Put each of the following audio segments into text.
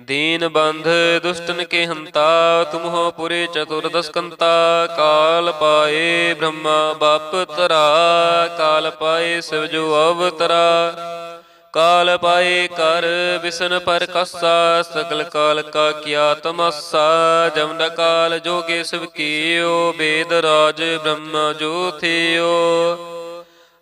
ਦੀਨ ਬੰਧ ਦੁਸ਼ਟਨ ਕੇ ਹੰਤਾ ਤੁਮ ਹੋ ਪੁਰੇ ਚਤੁਰਦਸ ਕੰਤਾ ਕਾਲ ਪਾਏ ਬ੍ਰਹਮਾ ਬਾਪ ਤਰਾ, ਕਾਲ ਪਾਏ ਸਿਵ ਜੋ ਅਵਤਰਾ। ਕਾਲ ਪਾਏ ਕਰ ਵਿਸ਼ਨ ਪਰ ਕਸਾ ਸਕਲ ਕਾਲ ਕਾ ਕੀਆ ਤਮਸਾ। ਜਮਨ ਕਾਲ ਜੋਗੇ ਸਿਵ ਕੀਓ, ਬੇਦ ਰਾਜ ਬ੍ਰਹਮ ਜੋਥਿਓ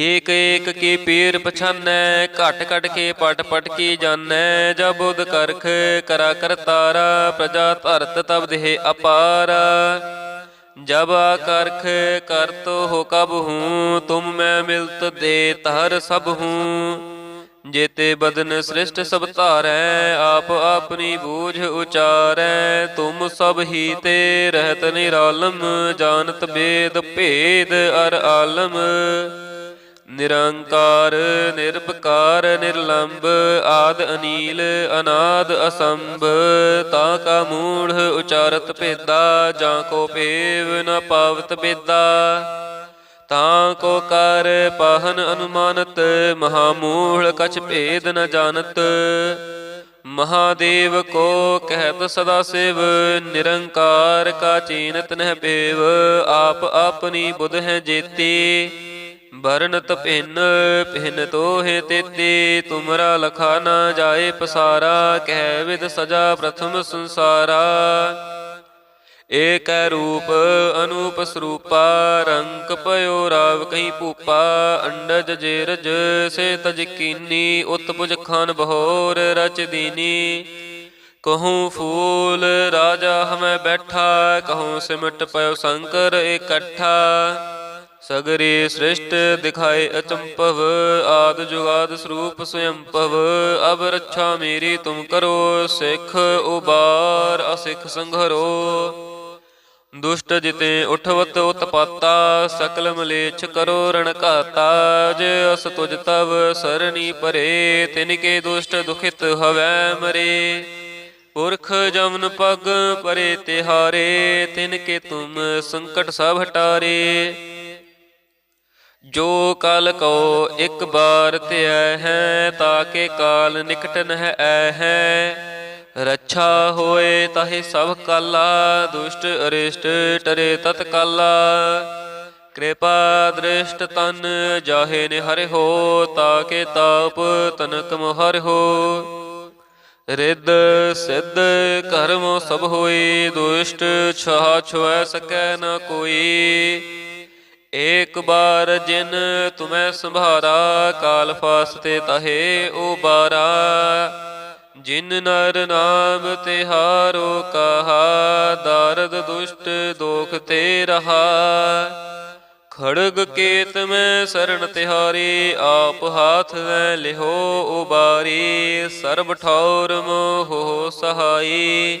ਏਕ ਏਕ ਕੀ ਪੀਰ ਪਛਾਨੈ, ਘਟ ਘਟ ਕੇ ਪਟ ਪਟ ਕੀ ਜਾਣੈ, ਜਬ ਉਦ ਕਰਖ ਕਰਾ ਕਰਤਾਰਾ ਪ੍ਰਜਾ ਧਰਤ ਤਬ ਦੇਹ ਅਪਾਰਾ। ਜਬ ਕਰਖ ਕਰਤ ਹੋ ਕਬ ਹੂੰ, ਤੁਮ ਮੈਂ ਮਿਲਤ ਦੇ ਤਹਰ ਸਭ ਹੂੰ। ਜੇਤੇ ਬਦਨ ਸ੍ਰਿਸ਼ਟ ਸਭ ਧਾਰੈ, ਆਪ ਆਪਣੀ ਬੂਝ ਉਚਾਰੈ। ਤੁਮ ਸਭ ਹੀ ਤੇ ਰਹਿਤ ਨਿਰਾਲਮ, ਜਾਣਤ ਬੇਦ ਭੇਦ ਅਰ ਆਲਮ। ਨਿਰੰਕਾਰ, ਨਿਰਭਕਾਰ ਨਿਰਲੰਭ ਆਦ ਅਨੀਲ, ਅਨਾਦ ਅਸੰਭ, ਤਾ ਕਾ ਮੂੜ ਉਚਾਰਤ ਭੇਦਾ, ਜਾਂ ਕੋ ਪੇਵ ਨ ਪਾਵਤ ਬੇਦਾ ਤਾਂ ਕੋ ਕਰ ਪਾਹਨ ਅਨੁਮਾਨਤ, ਮਹਾ ਮੂੜ ਕਛ ਭੇਦ ਨ ਜਾਣਤ। ਮਹਾਦੇਵ ਕੋ ਕਹਿਤ ਸਦਾ ਸਿਵ, ਨਿਰੰਕਾਰ ਕਾ ਚੀਨਤ ਨਹਿ ਪੇਵ, ਆਪ ਆਪਣੀ ਬੁਧ ਹੈ ਜੇਤੀ। ਬਰਨਤ ਭਿੰਨ ਭਿੰਨ ਤੋਹਿ ਤੇਤੀ, ਤੁਮਰਾ ਲਖਾ ਨਾ ਜਾਏ ਪਸਾਰਾ, ਕਹਿ ਵਿਦ ਸਜਾ ਪ੍ਰਥਮ ਸੰਸਾਰਾ। ਏਕੈ ਰੂਪ, ਅਨੂਪ ਸਰੂਪਾ ਰੰਗ ਪਇਓ ਰਾਵ ਕਹੀਂ ਭੂਪਾ, ਅੰਡਜ ਜੇਰਜ ਸੇ ਤਜ ਕੀਨੀ, ਉਤਪੁਜ ਖਾਨ ਬਹੋਰ ਰਚ ਦੀਨੀ। ਕਹੂੰ ਫੂਲ, ਰਾਜਾ ਹਮੈ ਬੈਠਾ, ਕਹੂੰ ਸਿਮਟ ਪਇਓ ਸ਼ੰਕਰ ਇਕੱਠਾ। ਸਗਰੇ ਸ੍ਰਿਸ਼ਟ ਦਿਖਾਏ ਅਚੰਪਵ ਆਦ ਜੁਗਾਦ ਸਰੂਪ ਸਯੰਪਵ ਅਬ ਰੱਛਾ ਮੇਰੀ ਤੁਮ ਕਰੋ, ਸਿੱਖ ਉਬਾਰ ਅਸਿੱਖ ਸੰਘਰੋ। ਦੁਸ਼ਟ ਜਿਤੇ ਉਠਵਤ ਉਤਪਾਤਾ, ਸਕਲ ਮਲੇਛ ਕਰੋ ਰਣ ਘਾਤਾ ਜੇ ਅਸ ਤੁਜ ਤਵ ਸਰਣੀ ਪਰੇ, ਤਿਨ ਕੇ ਦੁਸ਼ਟ ਦੁਖਿਤ ਹਵੈ ਮਰੇ। ਪੁਰਖ ਜਮਨ ਪਗ ਪਰੇ ਤਿਹਾਰੇ, ਤਿਨ ਕੇ ਤੁਮ ਸੰਕਟ ਸਭ ਹਟਾਰੇ। ਜੋ ਕਲ ਕੋ ਇੱਕ ਬਾਰ ਧਿਐ ਹੈ ਤਾਕੇ ਕਾਲ ਨਿਕਟ ਨਹਿ ਐ ਹੈ। ਰੱਛਾ ਹੋਏ ਤਾਹੇ ਸਭ ਕਾਲਾ, ਦੁਸ਼ਟ ਅਰਿਸ਼ਟ ਟਰੇ ਤਤ ਕਾਲਾ। ਕਿਰਪਾ ਦ੍ਰਿਸ਼ਟ ਤਨ ਜਾਹੇ ਨੇ ਹੋ ਹੋ ਤਾਕੇ ਤਾਪ ਤਨਕ ਮੋਹਰ ਹੋ। ਰਿੱਧ ਸਿੱਧ ਕਰਮ ਸਭ ਹੋਏ ਦੁਸ਼ਟ ਛਾ ਛੁਐ ਸਕੈ ਨਾ ਕੋਈ। ਏਕ ਬਾਰ ਜਿਨ ਤੁਮੈ ਸੰਭਾਰਾ, ਕਾਲ ਫਾਸਤੇ ਤਹੇ ਉਬਾਰਾ। ਜਿਨ ਨਰ ਨਾਮ ਤਿਹਾਰੋ ਕਹਾ ਦਾਰਦ ਦੁਸ਼ਟ ਦੋਖ ਤੇ ਰਹਾ। ਖੜਗ ਕੇਤ ਮੈਂ ਸਰਣ ਤਿਹਾਰੀ, ਆਪ ਹਾਥ ਲੈ ਲਿਹੋ ਉਬਾਰੀ। ਸਰਬ ਠੌਰ ਮੋਹ ਸਹਾਈ।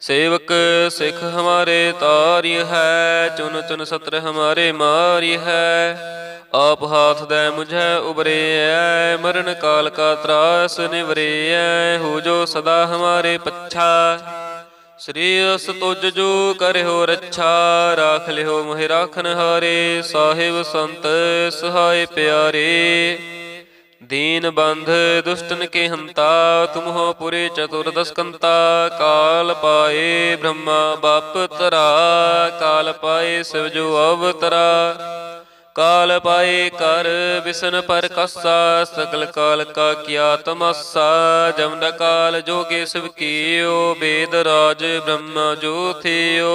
ਸੇਵਕ ਸਿੱਖ ਹਮਾਰੇ ਤਾਰਿ ਹੈ, ਚੁਨ ਚੁਨ ਸਤਰ ਹਮਾਰੇ ਮਾਰਿ ਹੈ। ਆਪ ਹਾਥ ਦੇ ਮੁਝੈ ਉਬਰੇਐ ਮਰਨ ਕਾਲ ਕਾ ਤਰਾਸ ਨਿਵਰੇਐ ਹੋ ਜੋ ਸਦਾ ਹਮਾਰੇ ਪੱਛਾ। ਸ੍ਰੀ ਅਸ ਤੁਜ ਜੋ ਕਰਿਓ ਰੱਛਾ, ਰਾਖ ਲਿਓ ਮੋਹਿ ਰਾਖਨ ਹਾਰੇ ਸਾਹਿਬ ਸੰਤ ਸਹਾਇ ਪਿਆਰੇ। ਦੀਨ ਬੰਧ ਦੁਸ਼ਟਨ ਕੇ ਹੰਤਾ ਤੁਮ ਪੁਰੇ ਚਤੁਰਦਸ਼ਕੰਤਾ ਕਾਲ ਪਾਏ ਬ੍ਰਹਮਾ ਬਾਪ ਤਰਾ ਕਾਲ ਪਾਏ ਸਿਵ ਜੋ ਅਵਤਰਾ, ਕਾਲ ਪਾਏ ਕਰ ਵਿਸ਼ਨ ਪਰ ਕਸਾ ਸਕਲ ਕਾਲ ਕਾ ਕੀਆ ਤਮਸਾ ਜਮਨ ਕਾਲ ਜੋਗੇ ਸਿਵ ਕੀਓ, ਬੇਦ ਰਾਜ ਬ੍ਰਹਮ ਜੋ ਥਿਓ।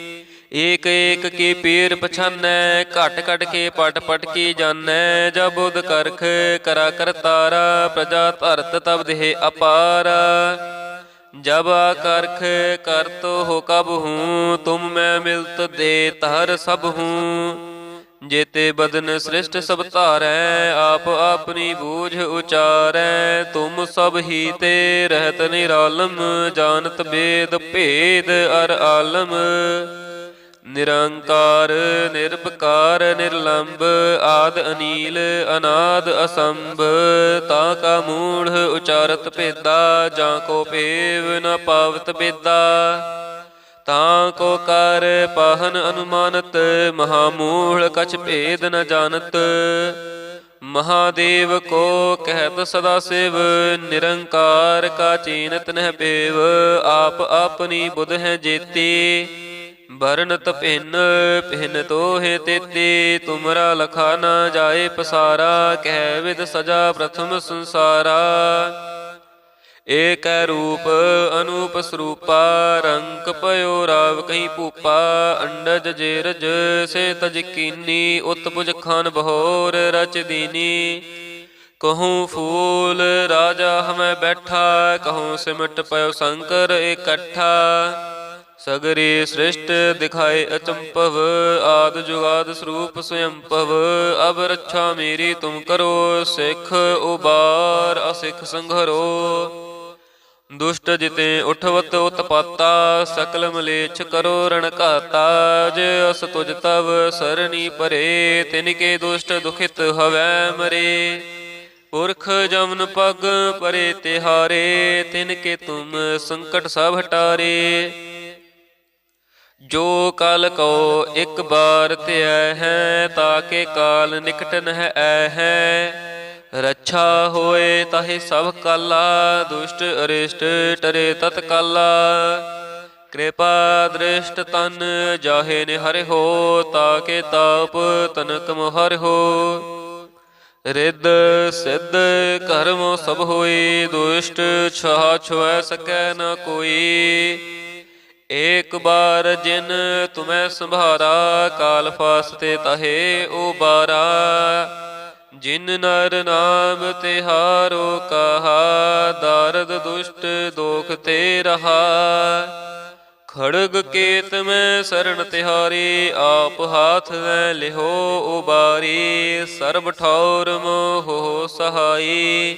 ਏਕ ਏਕ ਕੀ ਪੀਰ ਪਛਾਨੈ, ਘਟ ਘਟ ਕੇ ਪਟ ਪਟ ਕੀ ਜਾਣੈ ਜਬ ਬੁਧ ਕਰਖ ਕਰਾ ਕਰਤਾਰਾ ਪ੍ਰਜਾ ਧਰਤ ਤਬ ਦੇਹ ਅਪਾਰ। ਜਬ ਕਰਖ ਕਰਤੋ ਹੋ ਕਬ ਹੂੰ, ਤੁਮ ਮੈਂ ਮਿਲਤ ਦੇ ਤਹਰ ਸਭ ਹੂੰ। ਜੇਤੇ ਬਦਨ ਸ੍ਰਿਸ਼ਟ ਸਭ ਧਾਰੈ, ਆਪ ਆਪਣੀ ਬੂਝ ਉਚਾਰੈ, ਤੁਮ ਸਭ ਹੀ ਤੇ ਰਹਿਤ ਨਿਰਾਲਮ, ਜਾਣਤ ਬੇਦ ਭੇਦ ਅਰ ਆਲਮ। ਨਿਰੰਕਾਰ, ਨਿਰਭਕਾਰ ਨਿਰਲੰਭ ਆਦ ਅਨੀਲ, ਅਨਾਦ ਅਸੰਭ, ਤਾਂ ਕਾ ਮੂੜ ਉਚਾਰਤ ਭੇਦਾ, ਜਾਂ ਕੋ ਭੇਵ ਨ ਪਾਵਤ ਬੇਦਾ ਤਾਂ ਕੋ ਕਰ ਪਾਹਨ ਅਨੁਮਾਨਤ, ਮਹਾਮੂਲ ਕਛ ਭੇਦ ਨ ਜਾਣਤ। ਮਹਾਦੇਵ ਕੋ ਕਹਿਤ ਸਦਾ ਸਿਵ, ਨਿਰੰਕਾਰ ਕਾ ਚੀਨਤ ਨਹਿ ਪੇਵ, ਆਪ ਆਪਣੀ ਬੁਧ ਹੈ ਜੇਤੀ। ਬਰਨਤ ਭਿੰਨ ਭਿੰਨ ਤੋਹਿ ਤੇਤੀ, ਤੁਮਰਾ ਲਖਾ ਨਾ ਜਾਏ ਪਸਾਰਾ, ਕਹਿ ਵਿਦ ਸਜਾ ਪ੍ਰਥਮ ਸੰਸਾਰਾ। ਏਕੈ ਰੂਪ ਅਨੂਪ ਸਰੂਪਾ ਰੰਗ ਪਇਓ ਰਾਵ ਕਹੀਂ ਭੂਪਾ, ਅੰਡਜ ਜੇਰਜ ਸੇ ਤਜ ਕੀਨੀ ਉਤਪੁਜ ਖਾਨ ਬਹੋਰ ਰਚ ਦੀਨੀ। ਕਹੂੰ ਫੂਲ, ਰਾਜਾ ਹਮੈ ਬੈਠਾ, ਕਹੂੰ ਸਿਮਟ ਪਇਓ ਸੰਕਰ ਇਕੱਠਾ। ਸਗਰੀ ਸ੍ਰਿਸ਼ਟ ਦਿਖਾਏ ਅਚੰਪਵ ਆਦ ਜੁਗਾਦ ਸਰੂਪ ਸਯੰਪਵ ਅਬ ਰੱਛਾ ਮੇਰੀ ਤੁਮ ਕਰੋ, ਸਿੱਖ ਉਬਾਰ ਅਸਿੱਖ ਸੰਘਰੋ। ਦੁਸ਼ਟ ਜਿਤੇ ਉਠਵਤ ਉਤਪਾਤਾ, ਸਕਲ ਮਲੇਛ ਕਰੋ ਰਣ ਘਾਤਾ। ਜੇ ਅਸ ਤੁਜ ਤਵ ਸਰਣੀ ਪਰੇ, ਤਿਨ ਕੇ ਦੁਸ਼ਟ ਦੁਖਿਤ ਹਵੈ ਮਰੇ। ਪੁਰਖ ਜਮਨ ਪਗ ਪਰੇ ਤਿਹਾਰੇ, ਤਿਨ ਕੇ ਤੁਮ ਸੰਕਟ ਸਭ ਹਟਾਰੇ। ਜੋ ਕਲ ਕੋ ਇੱਕ ਬਾਰ ਧਿਐ ਹੈ ਤਾਕੇ ਕਾਲ ਨਿਕਟ ਨਹਿ ਐ ਹੈ। ਰੱਛਾ ਹੋਏ ਤਾਹੇ ਸਭ ਕਾਲਾ, ਦੁਸ਼ਟ ਅਰਿਸ਼ਟ ਟਰੇ ਤਤ ਕਾਲਾ। ਕਿਰਪਾ ਦ੍ਰਿਸ਼ਟ ਤਨ ਜਾਹੇ ਨਿਹਰਿ ਹੋ ਤਾਕੇ ਤਾਪ ਤਨਕ ਮੋਹਰ ਹੋ। ਰਿੱਧ ਸਿੱਧ ਕਰਮ ਸਭ ਹੋਈ ਦੁਸ਼ਟ ਛਾ ਛੁਐ ਸਕੈ ਨ ਕੋਈ। ਏਕ ਬਾਰ ਜਿਨ ਤੁਮੈ ਸੰਭਾਰਾ, ਕਾਲ ਫਾਸਤੇ ਤਹੇ ਉਬਾਰਾ। ਜਿਨ ਨਰ ਨਾਮ ਤਿਹਾਰੋ ਕਹਾ, ਦਾਰਦ ਦੁਸ਼ਟ ਦੋਖ ਤੇ ਰਹਾ। ਖੜਗ ਕੇਤ ਮੈਂ ਸਰਣ ਤਿਹਾਰੀ, ਆਪ ਹਾਥ ਲੈ ਲਿਹੋ ਉਬਾਰੀ। ਸਰਬ ਠੌਰ ਮੋਹ ਸਹਾਈ।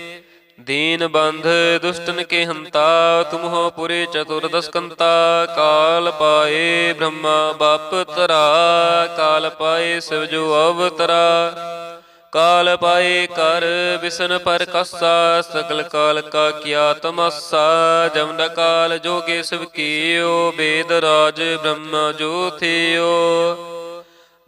ਦੀਨ ਬੰਧ ਦੁਸ਼ਟਨ ਕੇ ਹੰਤਾ ਤੁਮਹੋ ਪੁਰੇ ਚਤੁਰਦਸ਼ਕੰਤਾ, ਕਾਲ ਪਾਏ ਬ੍ਰਹਮਾ ਬਾਪ ਤਰਾ, ਕਾਲ ਪਾਏ ਸਿਵ ਜੋ ਅਵਤਰਾ, ਕਾਲ ਪਾਏ ਕਰ ਵਿਸ਼ਨ ਪਰ ਕਸਾ ਸਕਲ ਕਾਲ ਕਾ ਕੀਆ ਤਮਸਾ ਜਮਨ ਕਾਲ ਜੋਗੇ ਸਿਵ ਕੀਓ, ਬੇਦ ਰਾਜ ਬ੍ਰਹਮ ਜੋਥਿਓ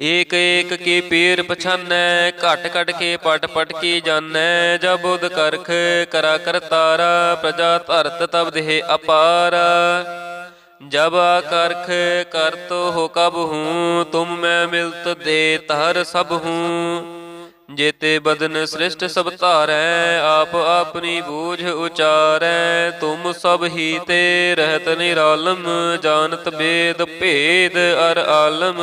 ਏਕ ਏਕ ਕੀ ਪੀਰ ਪਛਾਨੈ, ਘਟ ਘਟ ਕੇ, ਪਟ ਪਟ ਕੀ ਜਾਣੈ ਜਬ ਉਦ ਕਰਖ ਕਰਾ ਕਰਤਾਰਾ ਪ੍ਰਜਾ ਧਰਤ ਤਬ ਦੇਹ ਅਪਾਰਾ। ਜਬ ਆਕਰਖ ਕਰਤ ਹੋ ਕਬ ਹੂੰ, ਤੁਮ ਮੈਂ ਮਿਲਤ ਦੇ ਤਹਰ ਸਭ ਹੂੰ। ਜੇਤੇ ਬਦਨ ਸ੍ਰਿਸ਼ਟ ਸਭ ਧਾਰੈ, ਆਪ ਆਪਣੀ ਬੂਝ ਉਚਾਰੈ। ਤੁਮ ਸਭ ਹੀ ਤੇ ਰਹਿਤ ਨਿਰਾਲਮ, ਜਾਣਤ ਬੇਦ ਭੇਦ ਅਰ ਆਲਮ।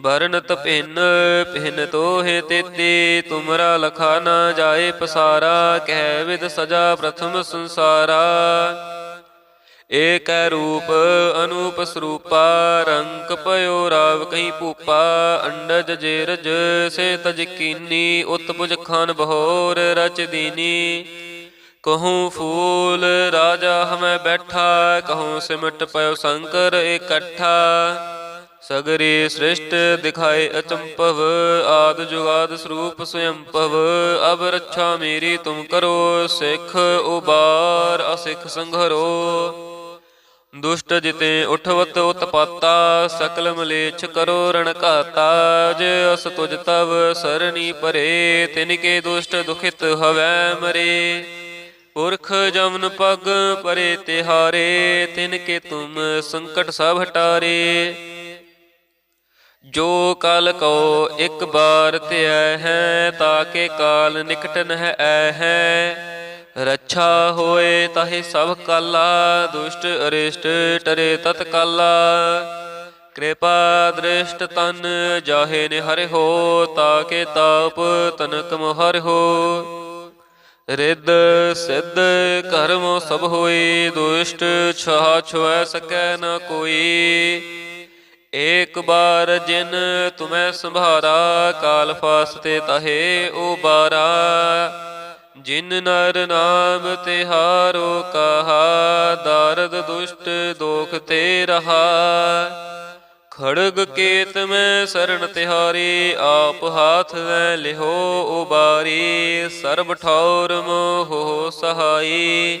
ਬਰਨਤ ਭਿੰਨ ਭਿੰਨ ਤੋਹਿ ਤੇਤੀ, ਤੁਮਰਾ ਲਖਾ ਨਾ ਜਾਏ ਪਸਾਰਾ, ਕਹਿ ਵਿਦ ਸਜਾ ਪ੍ਰਥਮ ਸੰਸਾਰਾ। ਏਕੈ ਰੂਪ ਅਨੂਪ ਸਰੂਪਾ ਰੰਗ ਪਇਓ ਰਾਵ ਕਹੀਂ ਭੂਪਾ, ਅੰਡਜ ਜੇਰਜ ਸੇ ਤਜ ਕੀਨੀ, ਉਤਪੁਜ ਖਾਨ ਬਹੋਰ ਰਚ ਦੀਨੀ। ਕਹੂੰ ਫੂਲ, ਰਾਜਾ ਹਮੈ ਬੈਠਾ, ਕਹੂੰ ਸਿਮਟ ਪਇਓ ਸ਼ੰਕਰ ਇਕੱਠਾ। ਸਗਰੇ ਸ੍ਰਿਸ਼ਟ ਦਿਖਾਏ ਅਚੰਪਵ ਆਦ ਜੁਗਾਦ ਸਰੂਪ ਸਯੰਪਵ ਅਬ ਰੱਛਾ ਮੇਰੀ ਤੁਮ ਕਰੋ, ਸਿੱਖ ਉਬਾਰ ਅਸਿੱਖ ਸੰਘਰੋ। ਦੁਸ਼ਟ ਜਿਤੇ ਉਠਵਤ ਉਤਪਾਤਾ, ਸਕਲ ਮਲੇਛ ਕਰੋ ਰਣ ਘਾਤਾ, ਜੇ ਅਸ ਤੁਜ ਤਵ ਸਰਣੀ ਪਰੇ, ਤਿਨ ਕੇ ਦੁਸ਼ਟ ਦੁਖਿਤ ਹਵੈ ਮਰੇ। ਪੁਰਖ ਜਮਨ ਪਗ ਪਰੇ ਤਿਹਾਰੇ, ਤਿਨ ਕੇ ਤੁਮ ਸੰਕਟ ਸਭ ਹਟਾਰੇ। ਜੋ ਕਲ ਕੋ ਇੱਕ ਬਾਰ ਧਿਐ ਹੈ ਤਾਕੇ ਕਾਲ ਨਿਕਟਨ ਨਹਿ ਐ ਹੈ। ਰੱਛਾ ਹੋਏ ਤਾਹੇ ਸਭ ਕਾਲਾ, ਦੁਸ਼ਟ ਅਰਿਸ਼ਟ ਟਰੇ ਤਤ ਕਾਲਾ। ਕਿਰਪਾ ਦ੍ਰਿਸ਼ਟ ਤਨ ਜਾਹੇ ਨੇ ਹੋ ਹੋ ਤਾਕੇ ਤਾਪ ਤਨਕ ਮੋਹਰ ਹੋ। ਰਿੱਧ ਸਿੱਧ ਕਰਮ ਸਭ ਹੋਏ, ਦੁਸ਼ਟ ਛਾ ਛੁਐ ਸਕੈ ਨ ਕੋਈ। ਏਕ ਬਾਰ ਜਿਨ ਤੁਮੈ ਸੰਭਾਰਾ, ਕਾਲ ਫਾਸਤੇ ਤਹੇ ਉਬਾਰਾ। ਜਿਨ ਨਰ ਨਾਮ ਤਿਹਾਰੋ ਕਹਾ, ਦਰਦ ਦੁਸ਼ਟ ਦੋਖ ਤੇ ਰਹਾ। ਖੜਗ ਕੇਤ ਮੈਂ ਸਰਣ ਤਿਹਾਰੀ, ਆਪ ਹਾਥ ਲੈ ਲਿਹੋ ਉਬਾਰੀ। ਸਰਬ ਠੌਰ ਮੋਹ ਸਹਾਈ।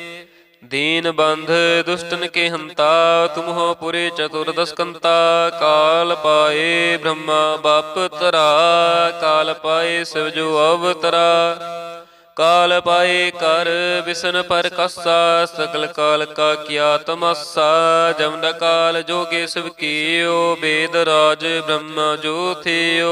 ਦੀਨ ਬੰਧ ਦੁਸ਼ਟਨ ਕੇ ਹੰਤਾ, ਤੁਮਹੋ ਪੁਰੇ ਚਤੁਰਦਸ਼ਕੰਤਾ ਕਾਲ ਪਾਏ ਬ੍ਰਹਮਾ ਬਾਪ ਤਰਾ, ਕਾਲ ਪਾਏ ਸਿਵ ਜੋ ਅਵਤਰਾ, ਕਾਲ ਪਾਏ ਕਰ ਵਿਸ਼ਨ ਪਰ ਕਸਾ ਸਕਲ ਕਾਲ ਕਾ ਕੀਆ ਤਮਸਾ ਜਮਨ ਕਾਲ ਜੋਗੇ ਸਿਵ ਕੀਓ, ਬੇਦ ਰਾਜ ਬ੍ਰਹਮ ਜੋ ਜੋਥਿਓ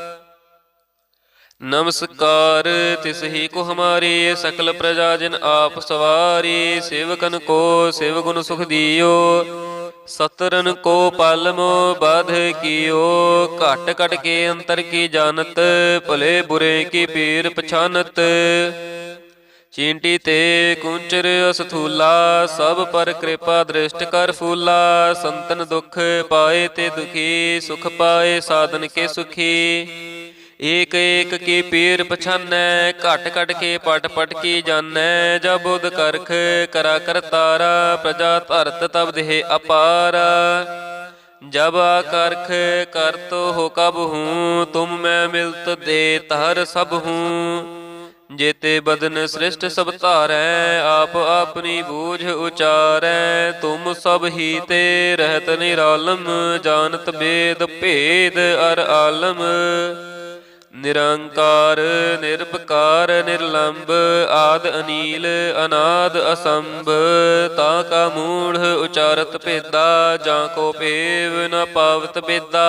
ਨਮਸਕਾਰ, ਤਿਸ ਹੀ ਕੋ ਹਮਾਰੇ ਸਕਲ ਪ੍ਰਜਾ ਜਿਨ ਆਪ ਸਵਾਰੀ, ਸੇਵਕਨ ਕੋ ਸੇਵ ਗੁਣ ਸੁਖ ਦਿਓ। ਸਤਰਨ ਕੋ ਪਾਲਮੋ ਬਾਧ ਕੀਓ, ਘਟ ਘਟ ਕੇ ਅੰਤਰ ਕੀ ਜਾਣਤ, ਭਲੇ ਬੁਰੇ ਕੀ ਪੀਰ ਪਛਾਨਤ। ਚੀਂਟੀ ਤੇ ਕੁੰਚਰ ਅਸਥੂਲਾ, ਸਭ ਪਰ ਕਿਰਪਾ ਦ੍ਰਿਸ਼ਟ ਕਰ ਫੂਲਾ, ਸੰਤਨ ਦੁਖ ਪਾਏ ਤੇ ਦੁਖੀ, ਸੁਖ ਪਾਏ ਸਾਧਨ ਕੇ ਸੁਖੀ। ਏਕ ਏਕ ਕੀ ਪੀਰ ਪਛਾਨੈ, ਘਟ ਘਟ ਕੇ ਪਟ ਪਟ ਕੀ ਜਾਣੈ ਜਬ ਉਦ ਕਰਖ ਕਰਾ ਕਰਤਾਰਾ ਪ੍ਰਜਾ ਧਰਤ ਤਬ ਦੇਹ ਅਪਾਰ। ਜਬ ਆਕਰਖ ਕਰਤ ਹੋ ਕਬ ਹੂੰ, ਤੁਮ ਮੈਂ ਮਿਲਤ ਦੇ ਤਹਰ ਸਭ ਹੂੰ। ਜੇਤੇ ਬਦਨ ਸ੍ਰਿਸ਼ਟ ਸਭ ਧਾਰੈ, ਆਪ ਆਪਣੀ ਬੂਝ ਉਚਾਰੈ, ਤੁਮ ਸਭ ਹੀ ਤੇ ਰਹਿਤ ਨਿਰਾਲਮ, ਜਾਣਤ ਬੇਦ ਭੇਦ ਅਰ ਆਲਮ। ਨਿਰੰਕਾਰ, ਨਿਰਭਕਾਰ, ਨਿਰਲੰਭ, ਆਦ ਅਨੀਲ, ਅਨਾਦ ਅਸੰਭ, ਤਾਂ ਕਾ ਮੂੜ ਉਚਾਰਤ ਭੇਦਾ, ਜਾਂ ਕੋ ਪੇਵ ਨ ਪਾਵਤ ਬੇਦਾ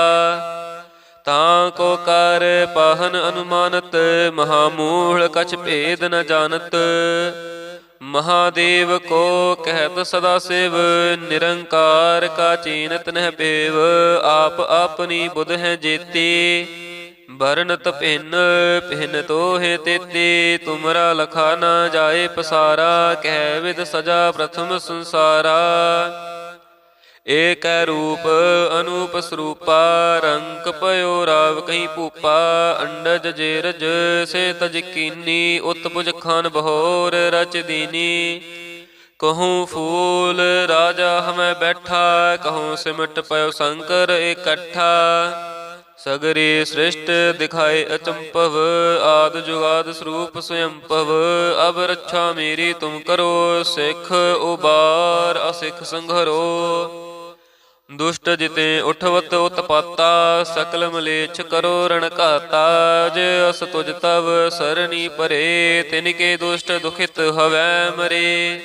ਤਾਂ ਕੋ ਕਰ ਪਾਹਨ ਅਨੁਮਾਨਤ, ਮਹਾਮੂੜ ਕਛ ਭੇਦ ਨ ਜਾਣਤ। ਮਹਾਦੇਵ ਕੋ ਕਹਿਤ ਸਦਾ ਸਿਵ, ਨਿਰੰਕਾਰ ਕਾ ਚੀਨਤ ਨਹਿ ਪੇਵ, ਆਪ ਆਪਣੀ ਬੁਧ ਹੈ ਜੇਤੀ। ਬਰਨਤ ਭਿੰਨ ਭਿੰਨ ਤੋਹਿ ਤੇਤੀ, ਤੁਮਰਾ ਲਖਾ ਨਾ ਜਾਏ ਪਸਾਰਾ, ਕਹਿ ਵਿਦ ਸਜਾ ਪ੍ਰਥਮ ਸੰਸਾਰਾ। ਏਕ ਰੂਪ ਅਨੂਪ ਸਰੂਪਾ ਰੰਗ ਪਇਓ ਰਾਵ ਕਹੀਂ ਭੂਪਾ, ਅੰਡਜ ਜੇਰਜ ਸੇ ਤਜ ਕੀਨੀ ਉਤਪੁਜ ਖਾਨ ਬਹੋਰ ਰਚ ਦੀਨੀ। ਕਹੂੰ ਫੂਲ, ਰਾਜਾ ਹਮੈ ਬੈਠਾ, ਕਹੂੰ ਸਿਮਟ ਪਇਓ ਸ਼ੰਕਰ ਇਕੱਠਾ। ਸਗਰੇ ਸ੍ਰਿਸ਼ਟ ਦਿਖਾਏ ਅਚੰਪਵ ਆਦ ਜੁਗਾਦ ਸਰੂਪ ਸਯੰਪਵ ਅਬ ਰੱਛਾ ਮੇਰੀ ਤੁਮ ਕਰੋ, ਸਿੱਖ ਉਬਾਰ ਅਸਿੱਖ ਸੰਘਰੋ। ਦੁਸ਼ਟ ਜਿਤੇ ਉਠਵਤ ਉਤਪਾਤਾ, ਸਕਲ ਮਲੇਛ ਕਰੋ ਰਣਕਾਤਾ ਘਾਤਾ ਅਸ ਤੁਜ ਤਵ ਸਰਣੀ ਪਰੇ, ਤਿਨ ਕੇ ਦੁਸ਼ਟ ਦੁਖਿਤ ਹਵੈ ਮਰੇ।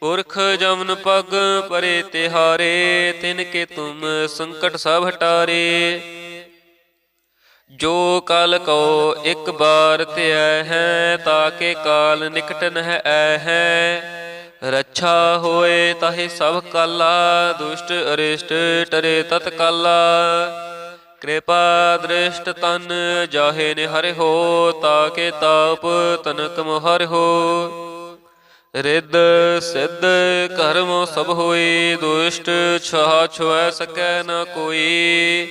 ਪੁਰਖ ਜਮਨ ਪਗ ਪਰੇ ਤਿਹਾਰੇ, ਤਿਨ ਕੇ ਤੁਮ ਸੰਕਟ ਸਭ ਹਟਾਰੇ। ਜੋ ਕਲ ਕੋ ਇੱਕ ਬਾਰ ਧਿਐ ਹੈ, ਤਾਕੇ ਕਾਲ ਨਿਕਟ ਨਹਿ ਐ ਹੈ। ਰੱਛਾ ਹੋਏ ਤਾਹੇ ਸਭ ਕਾਲਾ, ਦੁਸ਼ਟ ਅਰਿਸ਼ਟ ਟਰੇ ਤਤ ਕਾਲਾ। ਕਿਰਪਾ ਦ੍ਰਿਸ਼ਟ ਤਨ ਜਾਹੇ ਨੇ ਹਰਿ ਹੋ, ਤਾਕੇ ਤਾਪ ਤਨਕ ਮੋਹਰ ਹੋ। ਰਿੱਧ ਸਿੱਧ ਕਰਮ ਸਭ ਹੋਈ ਦੁਸ਼ਟ ਛਾ ਛੁਐ ਸਕੈ ਨਾ ਕੋਈ।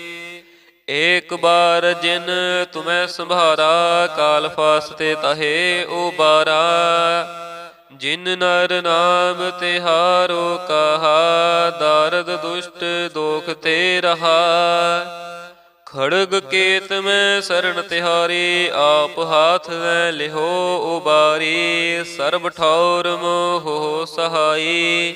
ਏਕ ਬਾਰ ਜਿਨ ਤੁਮੈ ਸੰਭਾਰਾ, ਕਾਲ ਫਾਸਤੇ ਤਹੇ ਉਬਾਰਾ। ਜਿਨ ਨਰ ਨਾਮ ਤਿਹਾਰੋ ਕਹਾ, ਦਾਰਦ ਦੁਸ਼ਟ ਦੋਖ ਤੇ ਰਹਾ। ਖੜਗ ਕੇਤ ਮੈਂ ਸਰਣ ਤਿਹਾਰੀ, ਆਪ ਹਾਥ ਲੈ ਲਿਹੋ ਉਬਾਰੀ। ਸਰਬ ਠੌਰ ਮੋਹ ਸਹਾਈ।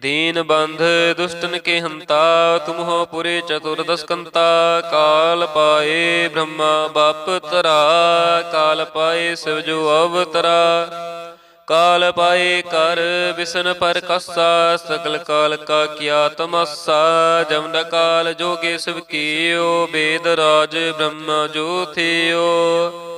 ਦੀਨ ਬੰਧ ਦੁਸ਼ਟਨ ਕੇ ਹੰਤਾ ਤੁਮ ਹੋ ਪੁਰੇ ਚਤੁਰਦਸ ਕਾਲ ਪਾਏ ਬ੍ਰਹਮਾ ਬਾਪ ਤਰਾ ਕਾਲ ਪਾਏ ਸਿਵ ਜੋ ਅਵਤਰਾ, ਕਾਲ ਪਾਏ ਕਰ ਵਿਸ਼ਨ ਪਰ ਕਸਾ ਸਕਲ ਕਾਲ ਕਾ ਕੀਆ ਤਮਸਾ ਜਮਨ ਕਾਲ ਜੋਗੇ ਸਿਵ ਕੀਓ, ਬੇਦ ਰਾਜ ਬ੍ਰਹਮ ਜੋ ਥਿਓ।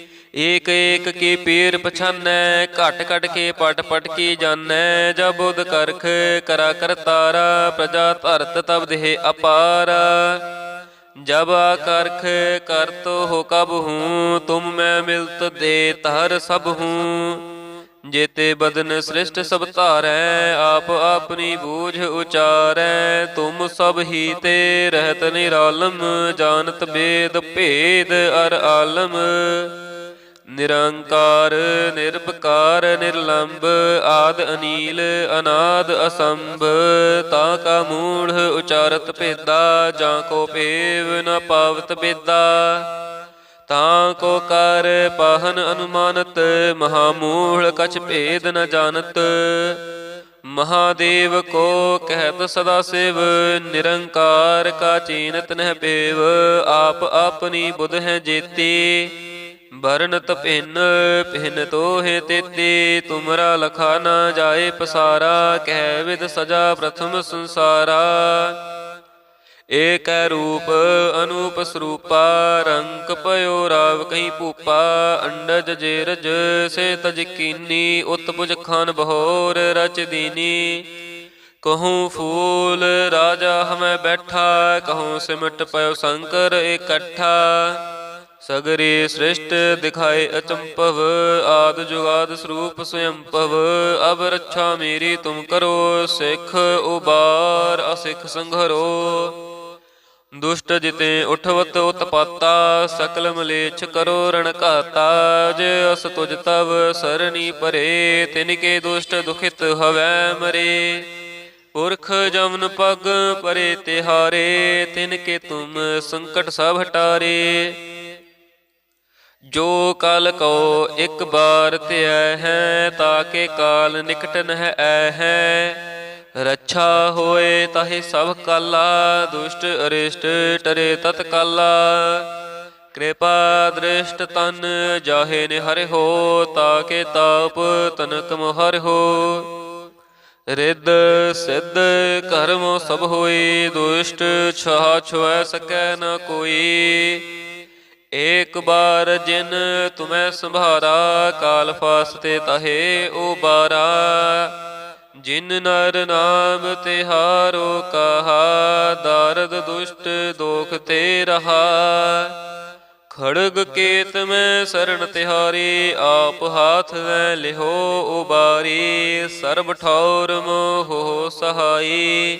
ਏਕ ਏਕ ਕੀ ਪੀਰ ਪਛਾਨੈ, ਘਟ ਘਟ ਕੇ, ਪਟ ਪਟ ਕੀ ਜਾਣੈ, ਜਬ ਉਦ ਕਰਖ ਕਰਾ ਕਰਤਾਰਾ ਪ੍ਰਜਾ ਧਰਤ ਤਬ ਦੇਹ ਅਪਾਰਾ। ਜਬ ਆਕਰਖ ਕਰਤ ਹੋ ਕਬ ਹੂੰ, ਤੁਮ ਮੈਂ ਮਿਲਤ ਦੇ ਤਹਰ ਸਭ ਹੂੰ। ਜੇਤੇ ਬਦਨ ਸ੍ਰਿਸ਼ਟ ਸਭ ਧਾਰੈ, ਆਪ ਆਪਣੀ ਬੂਝ ਉਚਾਰੈ, ਤੁਮ ਸਭ ਹੀ ਤੇ ਰਹਿਤ ਨਿਰਾਲਮ, ਜਾਣਤ ਬੇਦ ਭੇਦ ਅਰ ਆਲਮ। ਨਿਰੰਕਾਰ, ਨਿਰਭਕਾਰ ਨਿਰਲੰਭ ਆਦ ਅਨੀਲ, ਅਨਾਦ ਅਸੰਭ, ਤਾਂ ਕਾ ਮੂੜ ਉਚਾਰਤ ਭੇਦਾ, ਜਾਂ ਕੋ ਪੇਵ ਨ ਪਾਵਤ ਬੇਦਾ ਤਾਂ ਕੋ ਕਰ ਪਾਹਨ ਅਨੁਮਾਨਤ ਮਹਾਮੂਲ ਕਛ ਭੇਦ ਨ ਜਾਣਤ। ਮਹਾਦੇਵ ਕੋ ਕਹਿਤ ਸਦਾ ਸਿਵ, ਨਿਰੰਕਾਰ ਕਾ ਚੀਨਤ ਨਹਿ ਪੇਵ, ਆਪ ਆਪਣੀ ਬੁਧ ਹੈ ਜੇਤੀ। ਬਰਨਤ ਭਿੰਨ ਭਿੰਨ ਤੋਹਿ ਤੇਤੀ, ਤੁਮਰਾ ਲਖਾ ਨਾ ਜਾਏ ਪਸਾਰਾ, ਕਹਿ ਵਿਦ ਸਜਾ ਪ੍ਰਥਮ ਸੰਸਾਰਾ। ਏਕੈ ਰੂਪ ਅਨੂਪ ਸਰੂਪਾ ਰੰਗ ਪਇਓ ਰਾਵ ਕਹੀਂ ਭੂਪਾ, ਅੰਡਜ ਜੇਰਜ ਸੇ ਤਜ ਕੀਨੀ, ਉਤਪੁਜ ਖਾਨ ਬਹੋਰ ਰਚ ਦੀਨੀ। ਕਹੂੰ ਫੂਲ, ਰਾਜਾ ਹਮੈ ਬੈਠਾ, ਕਹੂੰ ਸਿਮਟ ਪਇਓ ਸ਼ੰਕਰ ਇਕੱਠਾ। ਸਗਰੇ ਸ੍ਰਿਸ਼ਟ ਦਿਖਾਏ ਅਚੰਪਵ ਆਦ ਜੁਗਾਦ ਸਰੂਪ ਸਯੰਪਵ ਅਬ ਰੱਛਾ ਮੇਰੀ ਤੁਮ ਕਰੋ, ਸਿੱਖ ਉਬਾਰ ਅਸਿੱਖ ਸੰਘਰੋ। ਦੁਸ਼ਟ ਜਿਤੇ ਉਠਵਤ ਉਤਪਾਤਾ, ਸਕਲ ਮਲੇਛ ਕਰੋ ਰਣ ਘਾਤਾ, ਜੇ ਅਸ ਤੁਜ ਤਵ ਸਰਣੀ ਪਰੇ ਤਿਨ ਕੇ ਦੁਸ਼ਟ ਦੁਖਿਤ ਹਵੈ ਮਰੇ। ਪੁਰਖ ਜਮਨ ਪਗ ਪਰੇ ਤਿਹਾਰੇ, ਤਿਨ ਕੇ ਤੁਮ ਸੰਕਟ ਸਭ ਹਟਾਰੇ। ਜੋ ਕਲ ਕੋ ਇੱਕ ਬਾਰ ਧਿਐ ਹੈ ਤਾਕੇ ਕਾਲ ਨਿਕਟ ਨਹਿ ਐ ਹੈ। ਰੱਛਾ ਹੋਏ ਤਾਹੇ ਸਭ ਕਾਲਾ, ਦੁਸ਼ਟ ਅਰਿਸ਼ਟ ਟਰੇ ਤਤ ਕਾਲਾ। ਕਿਰਪਾ ਦ੍ਰਿਸ਼ਟ ਤਨ ਜਾਹੇ ਨੇ ਹਰਿ ਹੋ ਤਾਕੇ ਤਾਪ ਤਨਕ ਮਹਰਿ ਹੋ। ਰਿੱਧ ਸਿੱਧ ਕਰਮ ਸਭ ਹੋਈ, ਦੁਸ਼ਟ ਛਾ ਛੁਐ ਸਕੈ ਨ ਕੋਈ। ਏਕ ਬਾਰ ਜਿਨ ਤੁਮੈ ਸੰਭਾਰਾ, ਕਾਲ ਫਾਸਤੇ ਤਹੇ ਉਬਾਰਾ। ਜਿਨ ਨਰ ਨਾਮ ਤਿਹਾਰੋ ਕਹਾ, ਦਰਦ ਦੁਸ਼ਟ ਦੋਖ ਤੇ ਰਹਾ। ਖੜਗ ਕੇਤ ਮੈਂ ਸਰਣ ਤਿਹਾਰੀ, ਆਪ ਹਾਥ ਵੈ ਲਿਹੋ ਉਬਾਰੀ। ਸਰਬ ਠੌਰ ਮੋਹ ਸਹਾਈ।